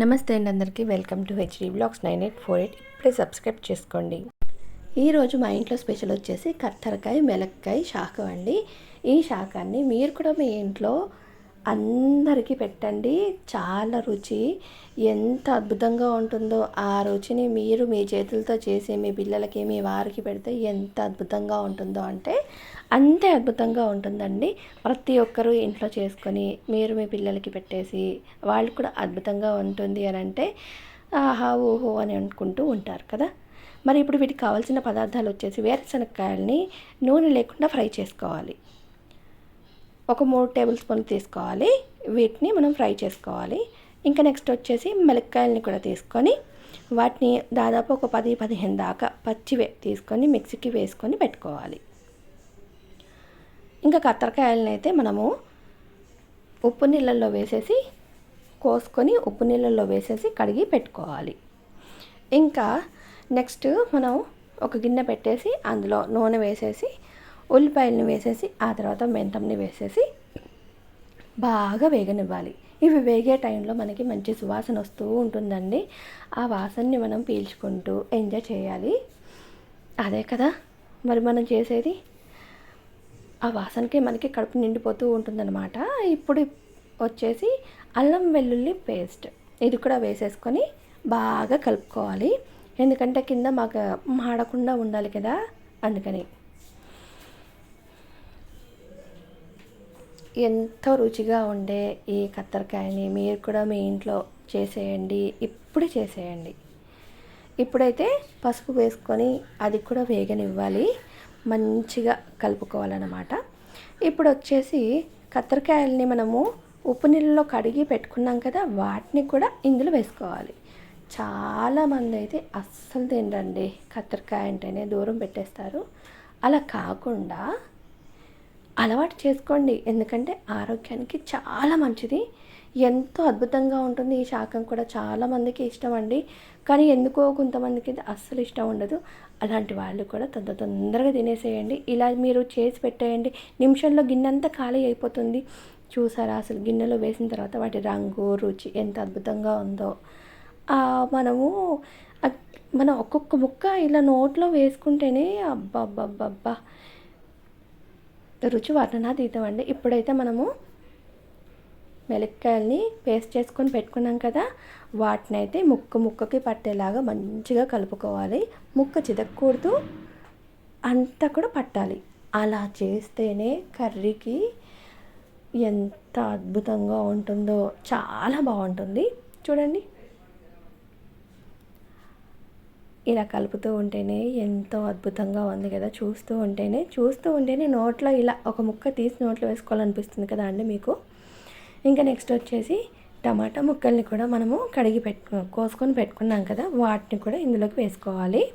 నమస్తే అండి అందరికీ. Welcome to HD vlogs nine eight four eight. ఇప్పుడే సబ్స్క్రైబ్ చేసుకోండి. ఈరోజు మా ఇంట్లో స్పెషల్ వచ్చేసి కత్తెరకాయ మెలక్కాయ శాఖం అండి. ఈ శాఖాన్ని మీరు కూడా మీ ఇంట్లో అందరికీ పెట్టండి. చాలా రుచి. ఎంత అద్భుతంగా ఉంటుందో ఆ రుచిని మీరు మీ చేతులతో చేసి మీ పిల్లలకి మీ వారికి పెడితే ఎంత అద్భుతంగా ఉంటుందో అంటే అంతే అద్భుతంగా ఉంటుందండి. ప్రతి ఒక్కరూ ఇంట్లో చేసుకొని మీరు మీ పిల్లలకి పెట్టేసి వాళ్ళు కూడా అద్భుతంగా ఉంటుంది అని అంటే ఆహా ఓహో అని అనుకుంటూ ఉంటారు కదా. మరి ఇప్పుడు వీటికి కావాల్సిన పదార్థాలు వచ్చేసి వేరుశనగకాయలని నూనె లేకుండా ఫ్రై చేసుకోవాలి. ఒక మూడు టేబుల్ స్పూన్లు తీసుకోవాలి. వీటిని మనం ఫ్రై చేసుకోవాలి. ఇంకా నెక్స్ట్ వచ్చేసి మిరపకాయలని కూడా తీసుకొని వాటిని దాదాపు ఒక పది పదిహేను దాకా పచ్చివే తీసుకొని మిక్సీకి వేసుకొని పెట్టుకోవాలి. ఇంకా కత్తరకాయలని అయితే మనము ఉప్పు నీళ్ళల్లో వేసేసి కోసుకొని ఉప్పు నీళ్ళల్లో వేసేసి కడిగి పెట్టుకోవాలి. ఇంకా నెక్స్ట్ మనం ఒక గిన్నె పెట్టేసి అందులో నూనె వేసేసి ఉల్లిపాయలని వేసేసి ఆ తర్వాత మెంతంని వేసేసి బాగా వేగనివ్వాలి. ఇవి వేగే టైంలో మనకి మంచి సువాసన వస్తూ ఉంటుందండి. ఆ వాసనని మనం పీల్చుకుంటూ ఎంజాయ్ చేయాలి. అదే కదా? మరి మనం చేసేది? ఆ వాసనకి మనకి కడుపు నిండిపోతూ ఉంటుందన్నమాట. ఇప్పుడు వచ్చేసి అల్లం వెల్లుల్లి పేస్ట్. ఇది కూడా వేసేసుకొని బాగా కలుపుకోవాలి. ఎందుకంటే కింద మాకు మాడకుండా ఉండాలి కదా? అందుకని. ఎంతో రుచిగా ఉండే ఈ కత్తరికాయని మీరు కూడా మీ ఇంట్లో చేసేయండి. ఇప్పుడే చేసేయండి. ఇప్పుడైతే పసుపు వేసుకొని అది కూడా వేగనివ్వాలి. మంచిగా కలుపుకోవాలన్నమాట. ఇప్పుడు వచ్చేసి కత్తెరకాయలని మనము ఉప్పు నీళ్ళలో కడిగి పెట్టుకున్నాం కదా వాటిని కూడా ఇందులో వేసుకోవాలి. చాలామంది అయితే అస్సలు తినరండి కత్తెరకాయ అంటేనే దూరం పెట్టేస్తారు. అలా కాకుండా అలవాటు చేసుకోండి. ఎందుకంటే ఆరోగ్యానికి చాలా మంచిది. ఎంతో అద్భుతంగా ఉంటుంది. ఈ శాకం కూడా చాలామందికి ఇష్టం అండి. కానీ ఎందుకో కొంతమందికి అస్సలు ఇష్టం ఉండదు. అలాంటి వాళ్ళు కూడా తొందర తొందరగా తినేసేయండి. ఇలా మీరు చేసి పెట్టేయండి. నిమిషంలో గిన్నె అంతా ఖాళీ అయిపోతుంది. చూసారా? అసలు గిన్నెలో వేసిన తర్వాత వాటి రంగు రుచి ఎంత అద్భుతంగా ఉందో. మనము మనం ఒక్కొక్క ముక్క ఇలా నోట్లో వేసుకుంటేనే అబ్బబ్బబ్బబ్బా. రుచి వర్ణనాతీతం అండి. ఇప్పుడైతే మనము మెలక్కాయల్ని పేస్ట్ చేసుకొని పెట్టుకున్నాం కదా వాటిని అయితే ముక్క ముక్కకి పట్టేలాగా మంచిగా కలుపుకోవాలి. ముక్క చితక్కూడదు అంతా కూడా పట్టాలి. అలా చేస్తేనే కర్రీకి ఎంత అద్భుతంగా ఉంటుందో చాలా బాగుంటుంది. చూడండి. ఇలా కలుపుతూ ఉంటేనే ఎంతో అద్భుతంగా ఉంది కదా. చూస్తూ ఉంటేనే చూస్తూ ఉంటేనే నోట్లో ఇలా ఒక ముక్క తీసి నోట్లో వేసుకోవాలనిపిస్తుంది కదా అండి మీకు. ఇంకా నెక్స్ట్ వచ్చేసి టమాటా ముక్కల్ని కూడా మనము కడిగి పెట్టు కోసుకొని పెట్టుకున్నాం కదా. వాటిని కూడా ఇందులోకి వేసుకోవాలి.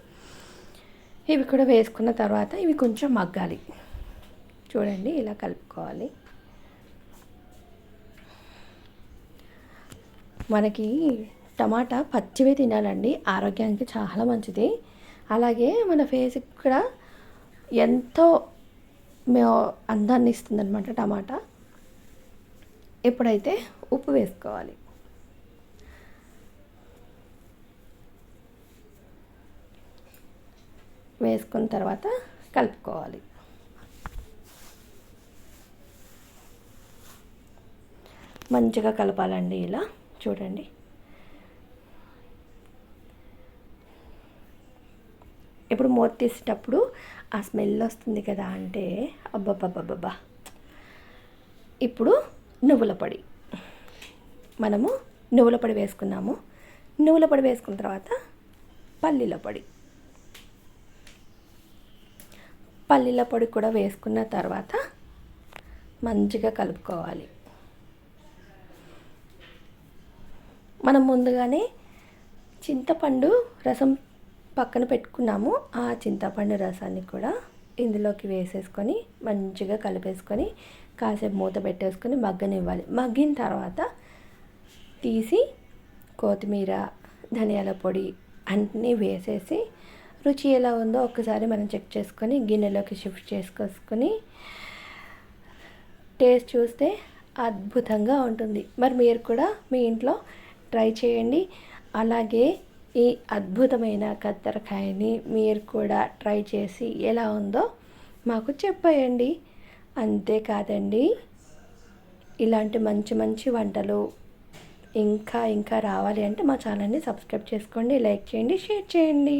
ఇవి కూడా వేసుకున్న తర్వాత ఇవి కొంచెం మగ్గాలి. చూడండి ఇలా కలుపుకోవాలి. మనకి టమాటా పచ్చివే తినాలండి. ఆరోగ్యానికి చాలా మంచిది. అలాగే మన ఫేస్కి కూడా ఎంతో అందాన్ని ఇస్తుంది అనమాట టమాటా. ఎప్పుడైతే ఉప్పు వేసుకోవాలి. వేసుకున్న తర్వాత కలుపుకోవాలి. మంచిగా కలపాలండి ఇలా. చూడండి. ఇప్పుడు మూత తీసేటప్పుడు ఆ స్మెల్ వస్తుంది కదా అంటే అబ్బబ్బబ్బబ్బా ఇప్పుడు నువ్వుల పొడి. మనము నువ్వుల పొడి వేసుకున్నాము. నువ్వుల పొడి వేసుకున్న తర్వాత పల్లీల పొడి. పల్లీల పొడి కూడా వేసుకున్న తర్వాత మంచిగా కలుపుకోవాలి. మనం ముందుగానే చింతపండు రసం పక్కన పెట్టుకున్నాము. ఆ చింతపండు రసాన్ని కూడా ఇందులోకి వేసేసుకొని మంచిగా కలిపేసుకొని కాసేపు మూత పెట్టేసుకొని మగ్గనివ్వాలి. మగ్గిన తర్వాత తీసి కొత్తిమీర ధనియాల పొడి అన్నీ వేసేసి రుచి ఎలా ఉందో ఒక్కసారి మనం చెక్ చేసుకొని గిన్నెలోకి షిఫ్ట్ చేసుకొని టేస్ట్ చూస్తే అద్భుతంగా ఉంటుంది. మరి మీరు కూడా మీ ఇంట్లో ట్రై చేయండి. అలాగే ఈ అద్భుతమైన కత్తెరకాయని మీరు కూడా ట్రై చేసి ఎలా ఉందో మాకు చెప్పేయండి. అంతేకాదండి ఇలాంటి మంచి మంచి వంటలు ఇంకా ఇంకా రావాలి అంటే మా ఛానల్ని సబ్స్క్రైబ్ చేసుకోండి లైక్ చేయండి షేర్ చేయండి.